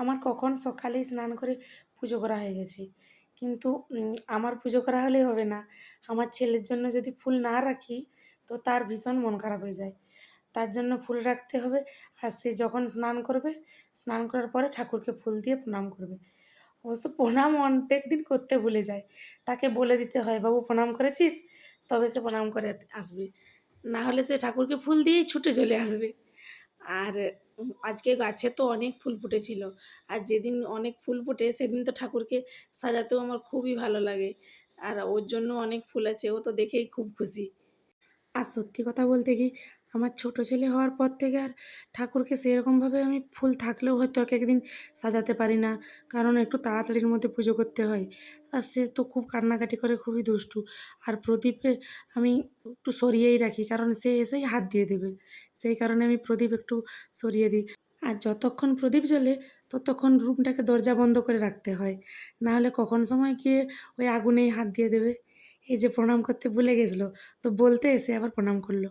আমার কখন সকালেই স্নান করে পুজো করা হয়ে গেছে। কিন্তু আমার পুজো করা হলেই হবে না। আমার ছেলের জন্য যদি ফুল না রাখি, তো তার ভীষণ মন খারাপ হয়ে যায়। তার জন্য ফুল রাখতে হবে আর সে যখন স্নান করবে, স্নান করার পরে ঠাকুরকে ফুল দিয়ে প্রণাম করবে। অবশ্য প্রণাম অনেক দিন করতে ভুলে যায়। তাকে বলে দিতে হয়, বাবু, প্রণাম করেছিস? তবে সে প্রণাম করে আসবে। না হলে সে ঠাকুরকে ফুল দিয়েই ছুটে চলে আসবে। আর আজকে গাছে তো অনেক ফুল ফুটেছিল। আর যেদিন অনেক ফুল ফুটে, সেদিন তো ঠাকুরকে সাজাতেও আমার খুবই ভালো লাগে। আর ওর জন্য অনেক ফুল আছে, ও তো দেখেই খুব খুশি। আর সত্যি কথা বলতে কি আমার ছোটো ছেলে হওয়ার পর থেকে আর ঠাকুরকে সেরকমভাবে আমি ফুল থাকলেও হয়তো এক একদিন সাজাতে পারি না। কারণ একটু তাড়াতাড়ির মধ্যে পুজো করতে হয়। আর সে তো খুব কান্নাকাটি করে, খুবই দুষ্টু। আর প্রদীপে আমি একটু সরিয়েই রাখি, কারণ সে এসেই হাত দিয়ে দেবে। সেই কারণে আমি প্রদীপ একটু সরিয়ে দিই। আর যতক্ষণ প্রদীপ জ্বলে, ততক্ষণ রুমটাকে দরজা বন্ধ করে রাখতে হয়। নাহলে কখন সময় গিয়ে ওই আগুনেই হাত দিয়ে দেবে? এই যে প্রণাম করতে ভুলে গেছিল, তো বলতে এসে আবার প্রণাম করল।